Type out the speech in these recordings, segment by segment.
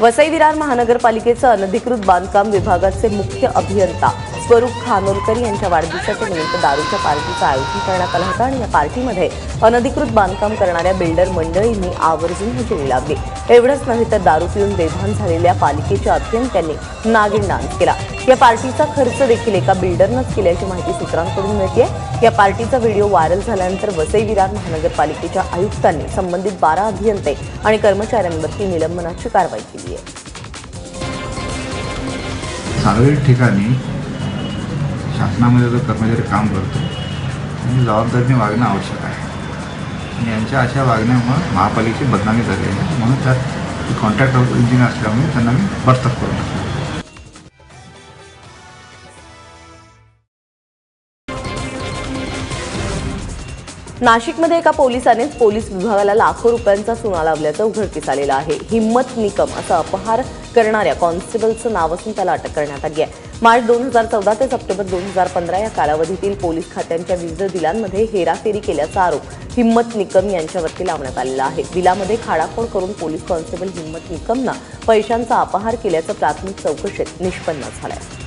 वसई विरार महानगरपालिकेचं अनधिकृत बांधकाम विभागाचे मुख्य अभियंता स्वरूप खानोलकर यांच्या वाढदिवसाच्या निमित्त दारूच्या पार्टीचं आयोजन करण्यात आलं होतं आणि या पार्टीमध्ये अनधिकृत बांधकाम करणाऱ्या बिल्डर मंडळींनी आवर्जून हजेरी लावली एवढंच नव्हे तर दारू पिऊन बेभान झालेल्या पालिकेच्या अभियंत्यांनी नागिन डान्स केला. या पार्टीचा खर्च देखील एका बिल्डरनंच केल्याची माहिती सूत्रांकडून मिळते या पार्टीचा व्हिडिओ व्हायरल झाल्यानंतर वसई विरार महानगरपालिकेच्या आयुक्तांनी संबंधित बारा अभियंते आणि कर्मचाऱ्यांवरती निलंबनाची कारवाई केली आहे. सार्वजनिक ठिकाणी शासनामध्ये जो कर्मचारी काम करतो त्यांनी जबाबदारीने वागणं आवश्यक आहे. आणि यांच्या अशा वागण्यामुळं महापालिकेची बदनामी झाली आहे. म्हणून त्यात कॉन्ट्रॅक्ट इंजिनियर असल्यामुळे त्यांना मी बरतफ करून नाशिकमध्ये एका पोलिसानेच पोलीस विभागाला लाखो रुपयांचा सुना लावल्याचं उघडकीस आलेलं आहे. हिम्मत निकम असं अपहार करणाऱ्या कॉन्स्टेबलचं नाव असून त्याला अटक करण्यात आली आहे. मार्च दोन हजार चौदा ते सप्टेंबर दोन हजार पंधरा या कालावधीतील पोलीस खात्यांच्या विविध दिलांमध्ये हेराफेरी केल्याचा आरोप हिम्मत निकम यांच्यावरती लावण्यात आलेला आहे. बिलामध्ये खाडाखोड करून पोलीस कॉन्स्टेबल हिम्मत निकमनं पैशांचा अपहार केल्याचं प्राथमिक चौकशीत निष्पन्न झालं आहे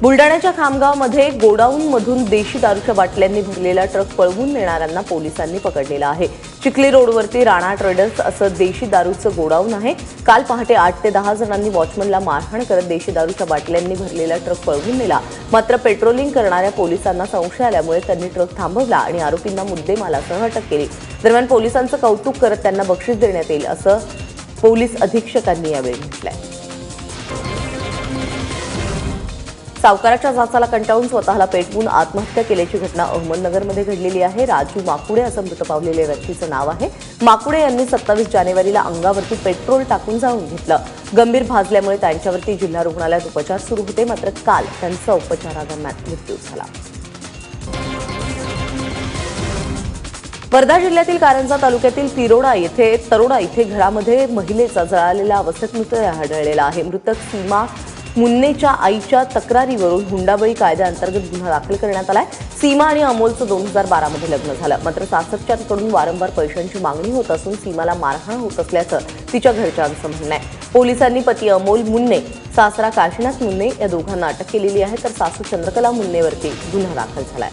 बुलडाण्याच्या खामगावमध्ये गोडाऊनमधून देशी दारूच्या बाटल्यांनी भरलेला ट्रक पळवून नेणाऱ्यांना पोलिसांनी पकडलेला आहे. चिखली रोडवरती राणा ट्रेडर्स असं देशी दारूचं गोडाऊन आहे. काल पहाटे आठ ते दहा जणांनी वॉचमनला मारहाण करत देशी दारूच्या बाटल्यांनी भरलेला ट्रक पळवून नेला. मात्र पेट्रोलिंग करणाऱ्या पोलिसांना संशय आल्यामुळे त्यांनी ट्रक थांबवला आणि आरोपींना मुद्देमालासह अटक केली. दरम्यान पोलिसांचं कौतुक करत त्यांना बक्षीस देण्यात येईल असं पोलीस अधीक्षकांनी यावेळी म्हटलंय. सावकाराच्या जाचाला कंटाळून स्वतःला पेटवून आत्महत्या केल्याची घटना अहमदनगरमध्ये घडलेली आहे. राजू माकुडे असं मृत पावलेल्या व्यक्तीचं नाव आहे. माकुडे यांनी सत्तावीस जानेवारीला अंगावरती पेट्रोल टाकून जाळून घेतलं. गंभीर भाजल्यामुळे त्यांच्यावरती जिल्हा रुग्णालयात उपचार सुरू होते. मात्र काल त्यांचा उपचारादरम्यान मृत्यू झाला. वर्धा जिल्ह्यातील कारंजा तालुक्यातील तिरोडा येथे तरोडा इथे घरामध्ये महिलेचा जळालेला अवस्थेत मृतदेह आढळलेला आहे. मृतक सीमा मुन्नेच्या आईच्या तक्रारीवरून हुंडाबळी कायद्याअंतर्गत गुन्हा दाखल करण्यात आलाय. सीमा आणि अमोलचं दोन हजार बारामध्ये लग्न झालं. मात्र सासरच्यांकडून वारंवार पैशांची मागणी होत असून सीमाला मारहाण होत असल्याचं तिच्या घरच्यांचं म्हणणं आहे. पोलिसांनी पती अमोल मुन्ने सासरा काशीनाथ मुन्ने या दोघांना अटक केलेली आहे तर सासू चंद्रकला मुन्नेवरती गुन्हा दाखल झालाय.